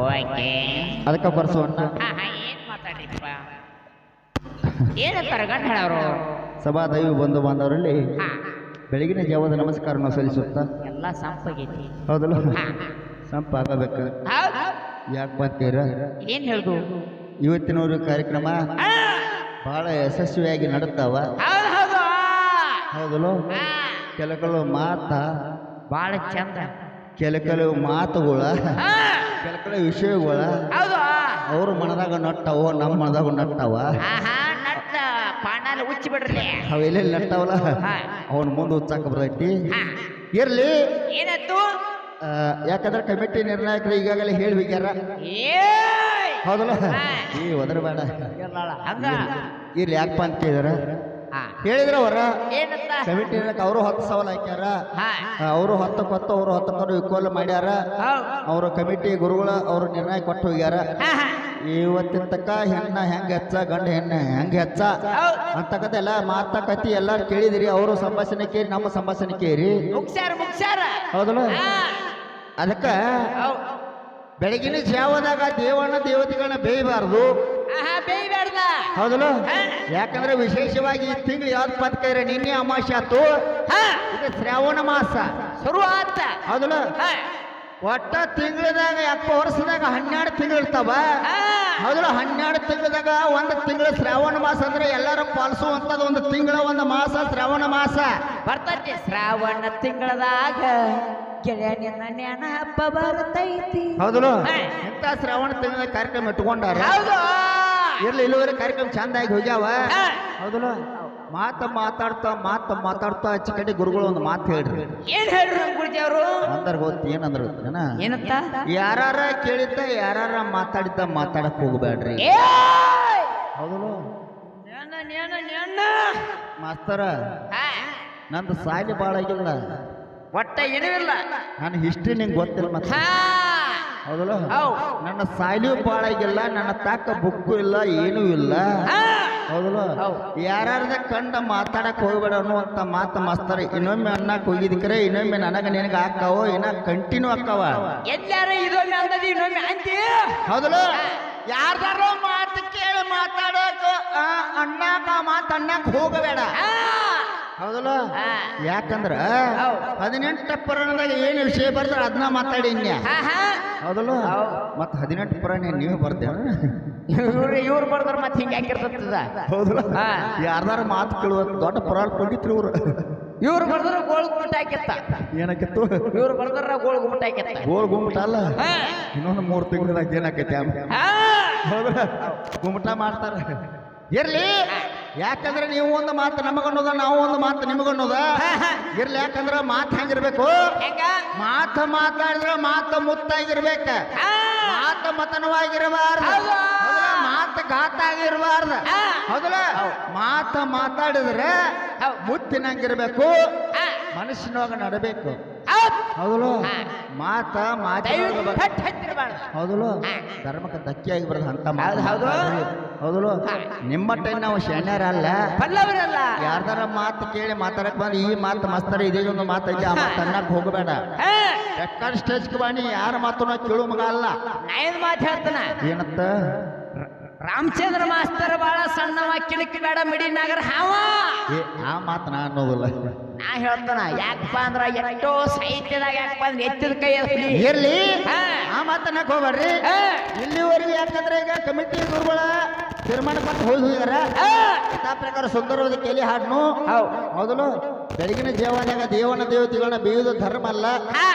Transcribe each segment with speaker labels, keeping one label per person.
Speaker 1: Okay
Speaker 2: ಅದಕ್ಕೆ ಬರ್ಸೋಣ
Speaker 1: ಏನ್ ಏನಂತಾರ
Speaker 2: ಬಂಧು ಬಾಂಧವರಲ್ಲಿ ಬೆಳಗಿನ ಜಾವದ ನಮಸ್ಕಾರವನ್ನು ಸಲ್ಲಿಸುತ್ತಾ?
Speaker 1: ಎಲ್ಲ ಸಂಪಾಗೈತಿ.
Speaker 2: ಹೌದಲ್ಲ? ಸಂಪ ಆಗಬೇಕು. ಯಾಕೆ ಬರ್ತೀರ
Speaker 1: ಏನ್ ಹೇಳ್ದು?
Speaker 2: ಇವತ್ತಿನವರು ಕಾರ್ಯಕ್ರಮ ಬಹಳ ಯಶಸ್ವಿಯಾಗಿ ನಡುತ್ತಾವ
Speaker 1: ಹೌದು ಹೌದು.
Speaker 2: ಹೌದಲ್ಲ? ಕೆಲವು ಮಾತ
Speaker 1: ಬಾಳ ಚಂದ.
Speaker 2: ಕೆಲ ಕೆಲವು ಮಾತುಗಳ ಕೆಲ ಕೆಲವು ವಿಷಯಗಳ
Speaker 1: ಹೌದು.
Speaker 2: ಅವ್ರ ಮನದಾಗ ನಟ್ಟವ ನಮ್ಮ ಮನದಾಗ ನಟ್ಟವ.
Speaker 1: ನಟ್ಟ. ಪಾಣಾಲ ಉಚ್ಚಿ ಬಿಡ್ರಿ.
Speaker 2: ಅವೆಲ್ಲೆಲ್ಲಿ ನಟ್ಟವಲ್ಲ? ಅವನ್ ಮುಂದೆ ಉಚ್ಚಾಕ ಬರ್ತೈತಿ. ಇರ್ಲಿ.
Speaker 1: ಏನಾಯ್ತು
Speaker 2: ಯಾಕಂದ್ರೆ ಕಮಿಟಿ ನಿರ್ಣಾಯಕರು ಈಗಾಗಲೇ
Speaker 1: ಹೇಳ್ಬೇಕಾರ
Speaker 2: ಹೌದಲ್ಲ? ಈ ಒದರಬೇಡ.
Speaker 1: ಹಂಗ
Speaker 2: ಇರ್ಲಿ. ಯಾಕಪ್ಪ ಅಂತ ಕೇಳಿದಾರ ಹೇಳಿದ್ರ ಅವರ?
Speaker 1: ಏನಂತ
Speaker 2: ಅವರು ಹತ್ತು ಸವಾಲ್ ಹಾಕ್ಯಾರ?
Speaker 1: ಹಾ.
Speaker 2: ಅವರು ಹತ್ತು ಅವರು ಹತ್ತಕ್ಕೊಂಡು ಇಕ್ವಲ್ ಮಾಡ್ಯಾರ.
Speaker 1: ಹೌದು.
Speaker 2: ಅವರು ಕಮಿಟಿ ಗುರುಗಳ ಅವರು ನಿರ್ಣಯ ಕೊಟ್ಟು ಹೋಗ್ಯಾರ.
Speaker 1: ಹಾ ಹಾ.
Speaker 2: ಇವತ್ತಿನ ತಕ್ಕ ಹೆಣ್ಣ ಹೆಂಗ ಹೆಚ್ಚ ಗಂಡ ಹೆಣ್ಣ ಹೆಂಗ ಹೆಚ್ಚ?
Speaker 1: ಹೌದು.
Speaker 2: ಅಂತಕ್ಕಂಥ ಎಲ್ಲ ಮಾತುಕತೆ ಎಲ್ಲಾರು ಕೇಳಿದಿರಿ. ಅವರು ಸಂಭಾಷಣೆ ಕೇರಿ ನಮ್ಮ ಸಂಭಾಷಣೆ ಕೇರಿ.
Speaker 1: ಮುಗ್ಸ್ಯಾರ ಮುಗ್ಸ್ಯಾರ.
Speaker 2: ಹೌದಲ್ಲ?
Speaker 1: ಹಾ.
Speaker 2: ಅದಕ್ಕ
Speaker 1: ಹೌದು.
Speaker 2: ಬೆಳಗಿನ ಜಾವದಾಗ ದೇವಣ್ಣ ದೇವತೆಗಳನ್ನ ಬೇಯಬಾರ್ದು. ಹೌದಲ್ಲ? ಯಾಕಂದ್ರೆ ವಿಶೇಷವಾಗಿ ಈ ತಿಂಗಳು ಯಾವ್ದು ಪತ್ಕೈರೆ ನಿನ್ನೆ ಅಮಾವಾಸ್ಯೆ ಆತು
Speaker 1: ಹಾ.
Speaker 2: ಇದು ಶ್ರಾವಣ ಮಾಸ.
Speaker 1: ಶುರು ಆತ
Speaker 2: ಹೌದಲ್ಲ ಒಟ್ಟ ತಿಂಗಳದಾಗ ಎಪ್ಪ ವರ್ಷದಾಗ ಹನ್ನೆರಡು ತಿಂಗಳು ಇರ್ತಾವ. ಹೌದಲ್ಲ? ಹನ್ನೆರಡು ತಿಂಗಳದಾಗ ಒಂದು ತಿಂಗಳು ಶ್ರಾವಣ ಮಾಸ ಅಂದ್ರೆ ಎಲ್ಲರೂ ಪಾಲಿಸುವಂತದ್ದು ಒಂದು ತಿಂಗಳ ಒಂದು ಮಾಸ ಶ್ರಾವಣ ಮಾಸ.
Speaker 1: ಬರ್ತೈತಿ. ಶ್ರಾವಣ ತಿಂಗಳದಾಗ ಹಬ್ಬ ಬರ್ತೈತಿ
Speaker 2: ಹೌದಲ್ಲ?
Speaker 1: ಇಂತ
Speaker 2: ಇಂಥ ಶ್ರಾವಣ ತಿಂಗಳ ಕಾರ್ಯಕ್ರಮ ಇಟ್ಕೊಂಡಾರ.
Speaker 1: ಹೌದು.
Speaker 2: ಇರ್ಲಿ ಇಲ್ಲಿವರೆ ಕಾರ್ಯಕ್ರಮ ಚಂದಾಗಿ ಹೋಗ್ಯಾವ. ಹೌದಲ್ಲ? ಮಾತ ಮಾತಾಡ್ತಾ ಮಾತ ಮಾತಾಡ್ತಾ ಹಚ್ಚ ಕಡೆ ಗುರುಗಳು ಒಂದು ಮಾತು ಹೇಳ್ರಿ.
Speaker 1: ಏನ್ ಹೇಳ್ರಿ ಗುರುಜಿಯವರು?
Speaker 2: ಅಂದ್ರ ಗೊತ್ತು ಏನಂದ್ರ
Speaker 1: ಏನಂತ?
Speaker 2: ಯಾರಾರ ಕೇಳಿದ್ದ ಯಾರಾರ ಮಾತಾಡಿದ್ದ ಮಾತಾಡಕ್ ಹೋಗ್ಬೇಡ್ರಿ! ಹೌದಲ್ಲ. ಮಾಸ್ತರ. ನಂದು ಸಾಲಿ ಭಾಳ ಆಗಿಲ್ಲ
Speaker 1: ಒಟ್ಟ ಏನೂ ಇಲ್ಲ
Speaker 2: ನನ್ನ ಹಿಸ್ಟ್ರಿ ನಿಂಗೆ ಗೊತ್ತಿಲ್ಲ ಮತ್ತೆ. ಹೌದಲ್ಲ?
Speaker 1: ಹೌದ್.
Speaker 2: ನನ್ನ ಸಾಲಿಯೂ ಬಾಳಾಗಿಲ್ಲ ನನ್ನ ತಾಕ ಬುಕ್ಕು ಇಲ್ಲ ಏನೂ ಇಲ್ಲ.
Speaker 1: ಹಾ.
Speaker 2: ಹೌದಲ್ಲ?
Speaker 1: ಹೌದ್.
Speaker 2: ಯಾರ್ಯಾರ್ದ ಕಂಡ ಮಾತಾಡಕ್ ಹೋಗ್ಬೇಡ ಅನ್ನುವಂತ ಮಾತು ಮಾಸ್ತಾರೆ ಇನ್ನೊಮ್ಮೆ ಅನ್ನಕ್ ಹೋಗಿದ್ಕರೆ ಇನ್ನೊಮ್ಮೆ ನನಗ ನಿನಗ ಹಾಕಾವೋ ಇನ್ನ ಕಂಟಿನ್ಯೂ ಹಾಕಾವ?
Speaker 1: ಎಲ್ಲಾರ ಇದೊಮ್ಮೆ ಅಂದದಿ ಇನ್ನೊಮ್ಮೆ ಅಂತಿ?
Speaker 2: ಹೌದಲ್ಲ? ಯಾರ್ದಾರೋ ಮಾತು ಕೇಳಿ ಮಾತಾಡಕ ಅಣ್ಣಾಕ ಮಾತು ಅನ್ನಕ್ ಹೋಗಬೇಡ.
Speaker 1: ಹಾ.
Speaker 2: ಹೌದಲ್ಲ. ಯಾಕಂದ್ರ ಹದಿನೆಂಟು ಪುರಾಣದಾಗ ಏನು ವಿಷಯ ಬರ್ತಾರ ಅದನ್ನ ಮಾತಾಡಿ. ಹೌದಲ್ಲ?
Speaker 1: ಹೌದ್.
Speaker 2: ಮತ್ತ ಹದಿನೆಂಟು ಪುರಾಣ ನೀವು ಬರ್ತೇವ
Speaker 1: ಇವ್ರು ಇವ್ರು ಬರ್ದ್ರ ಮತ್ತೆ ಹಿಂಗೆ ಹಾಕಿರ್ತದ
Speaker 2: ಹೌದಲ್ಲ. ಯಾರ್ದಾರ ಮಾತು ಕೇಳುವ ದೊಡ್ಡ ಪುರಾಣ ಕೊಟ್ಟಿತ್ರಿ ಇವ್ರು.
Speaker 1: ಇವ್ರು ಬರ್ದ್ರ ಗೋಳ್ ಗುಮ್ಮಟ ಹಾಕಿತ್ತ.
Speaker 2: ಏನಾಕಿತ್ತು?
Speaker 1: ಇವ್ರು ಬರ್ದ್ರ ಗೋಳ್ ಗುಮ್ಮಟ ಹಾಕಿತ್ತ.
Speaker 2: ಗೋಳ್ ಗುಮ್ಮಟ ಅಲ್ಲ? ಇನ್ನೊಂದು ಮೂರು ತಿಂಗಳದಾಗ ಏನಾಕೈತಿ. ಹೌದಲ್ಲ? ಗುಮ್ಮಟ ಮಾಡ್ತಾರ. ಇರ್ಲಿ. ಯಾಕಂದ್ರೆ ನೀವು ಒಂದು ಮಾತು ನಮಗನ್ನೋದ ನಾವು ಒಂದು ಮಾತು ನಿಮಗನ್ನೋದ ಇರ್ಲಿ ಯಾಕಂದ್ರ ಮಾತು ಹೆಂಗಿರ್ಬೇಕು
Speaker 1: ಹೆಂಗ
Speaker 2: ಮಾತು ಮಾತಾಡಿದ್ರೆ ಮಾತು ಮುತ್ತಾಗಿರ್ಬೇಕ. ಮಾತು ಮತನವಾಗಿರಬಾರ್ದು. ಮಾತು ಘಾತ ಆಗಿರಬಾರ್ದು
Speaker 1: ಹಾ.
Speaker 2: ಹೌದಲ್ಲ ಮಾತು ಮಾತಾಡಿದ್ರೆ. ಮುತ್ತಿನಂಗಿರ್ಬೇಕು ಮನುಷ್ಯನವಾಗ ನಡಬೇಕು
Speaker 1: ಹೌದ್.
Speaker 2: ಹೌದಲ್ಲ. ಮಾತ ಮಾತು
Speaker 1: ಪಟ್ ಹತ್ತಿರಬಾರ್ದು.
Speaker 2: ಹೌದಲ್ಲ?
Speaker 1: ಹಾ.
Speaker 2: ಧರ್ಮಕ್ಕೆ ಧಕ್ಕೆ ಆಗಿ ಬರೋದು ಅಂತ
Speaker 1: ಹೌದು, ಹೌದು.
Speaker 2: ಹೌದಲ್ಲ?
Speaker 1: ಹಾ.
Speaker 2: ನಿಮ್ಮ ಟೈಮ್ ನಾವು ಶಣ್ಯರಲ್ಲ
Speaker 1: ಪಲ್ಲವರಲ್ಲ.
Speaker 2: ಯಾರ್ದಾರ ಮಾತು ಕೇಳಿ ಮಾತಾಡಕ್ ಬಂದ್ರೆ ಈ ಮಾತು ಮಸ್ತರ ಇದೇ ಒಂದು ಮಾತು ಐತಿ ಆ ಮಾತು ಅನ್ನಕ್ ಹೋಗಬೇಡ. ರೆಕಾರ್ಡ್ ಸ್ಟೇಜ್ಗೆ ಬಾಣಿ ಯಾರ ಮಾತು ಕೇಳು ಮಗ ಅಲ್ಲ.
Speaker 1: ಮಾತು ಹೇಳ್ತಾನ?
Speaker 2: ಏನತ್ತ?
Speaker 1: ರಾಮಚಂದ್ರ ಮಾಸ್ತರ್ ಬಾಳ ಸಣ್ಣವ ಕಿಳಕಿ ಬೇಡ ಮಿಡಿ ನಗರ ಹಾವ.
Speaker 2: ಏ ಆ ಮಾತು ನಾ ಅನ್ನೋದಿಲ್ಲ.
Speaker 1: ನಾ ಹೇಳ್ತಾನ ಯಾಕಪ್ಪ ಅಂದ್ರ ಎಷ್ಟೋ ಸಾಹಿತ್ಯದಾಗ ಯಾಕಪ್ಪ ಅಂದ್ರೆ ಎತ್ತಿದ ಕೈ ಎತ್ತಿ
Speaker 2: ಇರ್ಲಿ. ಆ ಮಾತನ್ನ ಹೋಗ್ಬೇಡ್ರಿ. ಇಲ್ಲಿವರೆಗೆ ಯಾಕಂದ್ರೆ ಈಗ ಕಮಿಟಿ ಗುರುಗಳ ತೀರ್ಮಾನ ಪಟ್ಟು ಹೋಗಿ ಹೋಗ್ಯಾರ. ಯಥಾ ಪ್ರಕಾರ ಸುಂದರವಾದ ಕೇಳಿ ಹಾಡ್ನು.
Speaker 1: ಹೌದು
Speaker 2: ಹೌದಲು ಬೆಳಗಿನ ಜೀವನಾಗ ದೇವನ ದೇವತೆಗಳನ್ನ ಬೀಯುವುದು ಧರ್ಮ ಅಲ್ಲ.
Speaker 1: ಹಾ.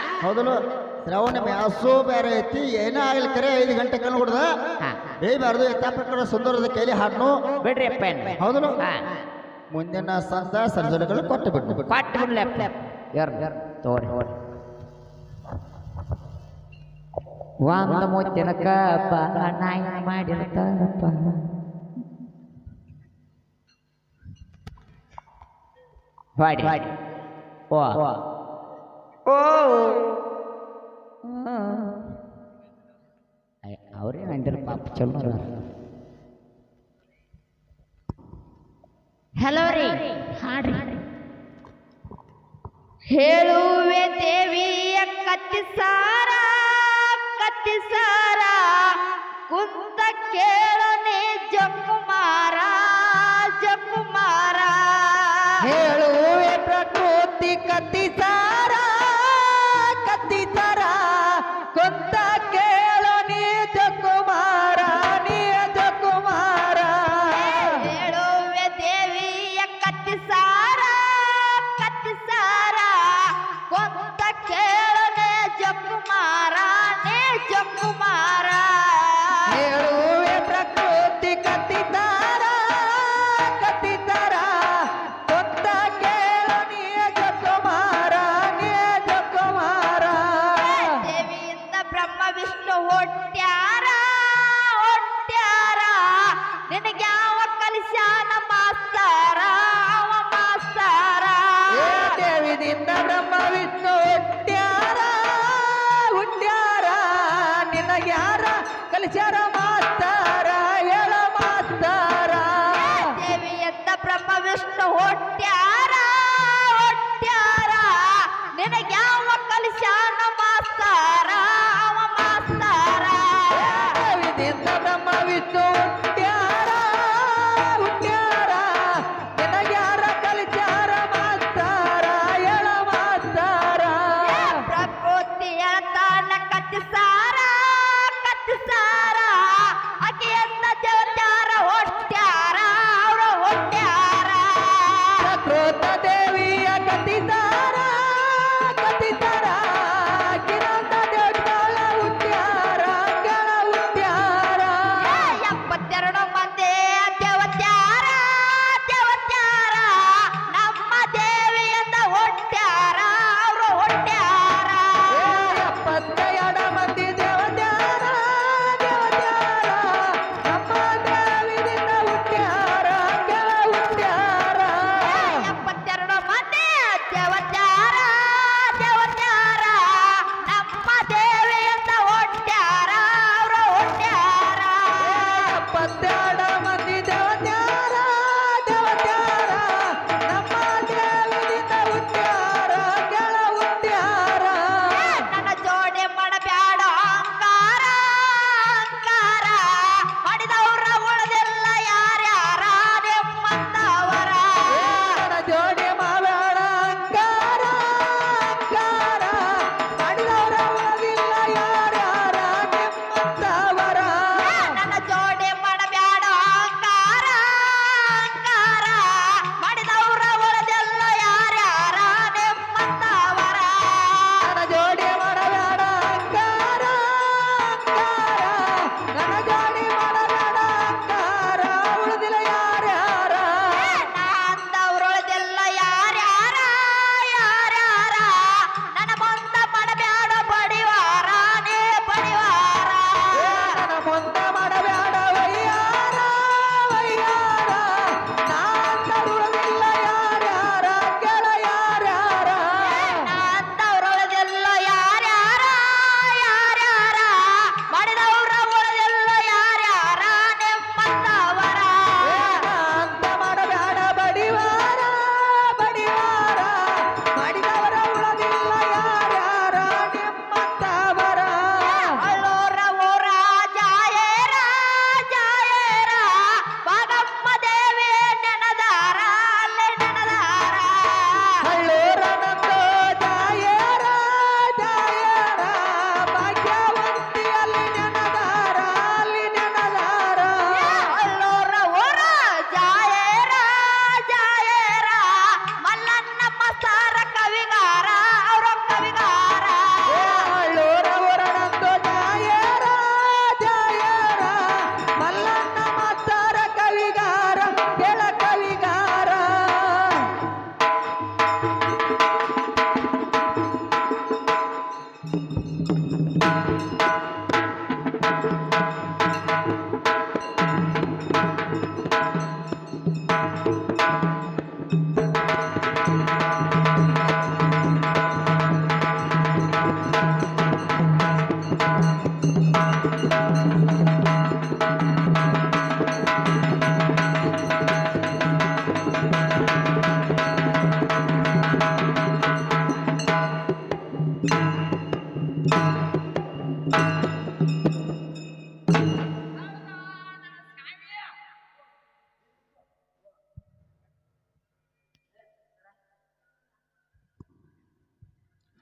Speaker 2: ಹೌದಲು ಶ್ರವಣ ಮ್ಯಾಸೋ ಬೇರೆ ಐತಿ ಏನೇ ಆಗ್ಲಿ ಕರೆ ಐದು ಗಂಟೆ ಕಣ್ಣು ಹೊಡ್ದ
Speaker 1: ಹಾ.
Speaker 2: ಬೇಯಬಾರ್ದು ಯಥಾ ಪ್ರಕಾರ ಸುಂದರದ ಕೈಲಿ ಹಾಡ್ನು.
Speaker 1: ಬಿಡ್ರಿ ಅಪ್ಪ. ಏನ್
Speaker 2: ಹೌದಲು
Speaker 1: ಹಾ.
Speaker 2: ಮುಂದಿನ ಸಂದ ಸರ್ಜನೆಗಳು ಕೊಟ್ಟು ಬಿಟ್ಟು
Speaker 1: ಕೊಟ್ಟು ಬಿಡ್ಲಿ ಅಪ್ಪ. ಯಾರ್ ತೋರಿ. ವಾಮನ ಮುತ್ತಿನ ಕಪ್ಪ ನಾಯಿ ಮಾಡಿರ್ತಾರಪ್ಪ ಹಾಡಿ. ಓ. ಓ. ಅವ್ರೇನು ಅಂದಿರ ಪಾಪ ಚಲೋ ಹಲೋ ರೀ. ಹಾಡ್ರಿ. ಹೇಳುವೆ ದೇವಿಯ ಕತ್ತಿಸಾರ ಕತ್ತಿಸಾರ ಕುಂತ ಕೇಳನೆ ಜಕುಮಾರ ಜಕುಮಾರ.
Speaker 3: ಹೇಳುವೆ ಪ್ರಕೃತಿ ಕತ್ತಿಸಾರ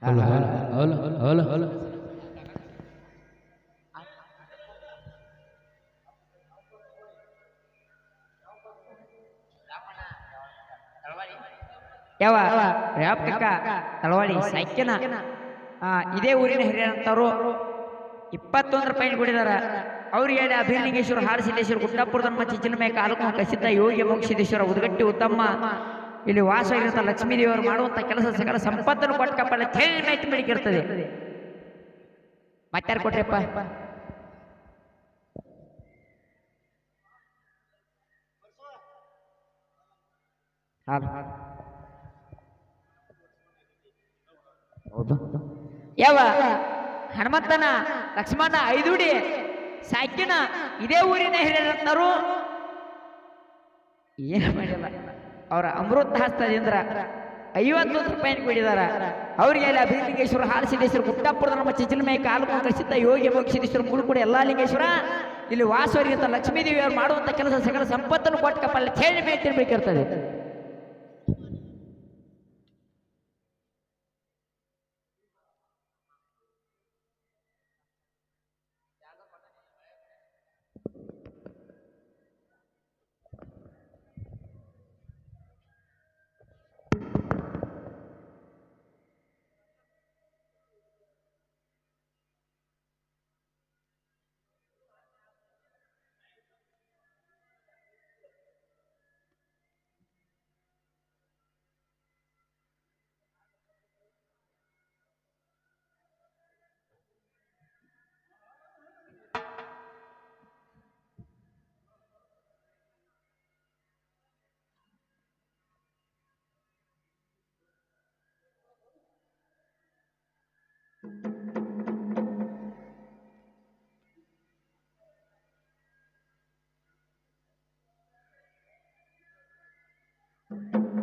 Speaker 3: ಹಲೋ ಹಲೋ ಹಲೋ ಹಲೋ
Speaker 1: ಯಾವ ವ್ಯಾಪಕ ತಳವಾಡಿ ಸೈಕ್ಯನ ಇದೇ ಊರಿನ ಹಿರಿಯರಂತವರು ಇಪ್ಪತ್ತೊಂದು ರೂಪಾಯಿ ಕೊಡಿದಾರ ಅವ್ರಿಗೆ ಹೇಳಿ ಅಭಿಲಿಂಗೇಶ್ವರ ಹಾರಸಿದ್ದೇಶ್ವರ ಗುಡ್ಡಾಪುರದ ನಮ್ಮ ಚಿಂಚನಮಯ ಕಾಲಕ್ಕೂ ಕಸಿದ್ದ ಯೋಗಿ ಮೋಕ್ಷಿದೇಶ್ವರ ಉದ್ಗಟ್ಟಿ ಉತ್ತಮ್ಮ. ಇಲ್ಲಿ ವಾಸವಾಗಿರುತ್ತ ಲಕ್ಷ್ಮೀ ದೇವರು ಮಾಡುವಂತ ಕೆಲಸ ಸಕಲ ಸಂಪತ್ತನ್ನು ಕೊಟ್ಟ ಕಪ್ಪಲ್ಲ ಹೇಳಿ ಮೇಟಿ ಬೆಳಕಿರ್ತದೆ ಮತ್ತಾರು ಕೊಟ್ರಪ್ಪ. ಹೌದು. ಯಾವ ಹನುಮಂತನ ಲಕ್ಷ್ಮಣ ಐದುಡಿ, ಸಾಕಿನ, ಇದೇ ಊರಿನ ಹಿರಿಯರು ಏನು ಮಾಡಿಲ್ಲ ಅವರ ಅಮೃತ ಹಸ್ತದಿಂದ ಐವತ್ತು ರೂಪಾಯಿ ಕೊಡಿದಾರ. ಅವ್ರಿಗೆ ಅಲ್ಲಿ ಅಭಿಲಿಂಗೇಶ್ವರ, ಹಾಲಸಿದ್ದೇಶ್ವರ ಗುಡ್ಡಾಪುರದ ನಮ್ಮ ಚಿಂಚಲಮೈ ಕಾಲು ಕಳಿಸಿದ್ದ ಯೋಗಿ ಮೋಕ್ಷಿದೇಶ್ವರ ಮುಳುಕುಡಿ ಎಲ್ಲಾ ಲಿಂಗೇಶ್ವರ. ಇಲ್ಲಿ ವಾಸವರಿಗಿಂತ ಲಕ್ಷ್ಮೀದೇವಿ ಅವ್ರು ಮಾಡುವಂತ ಕೆಲಸ ಸಕಲ ಸಂಪತ್ತನ್ನು ಕೊಟ್ಟ ಚೇಳಿ ಹೇಳಿ ಮೇಟಿರ್ಬೇಕಿರ್ತದೆ Thank you.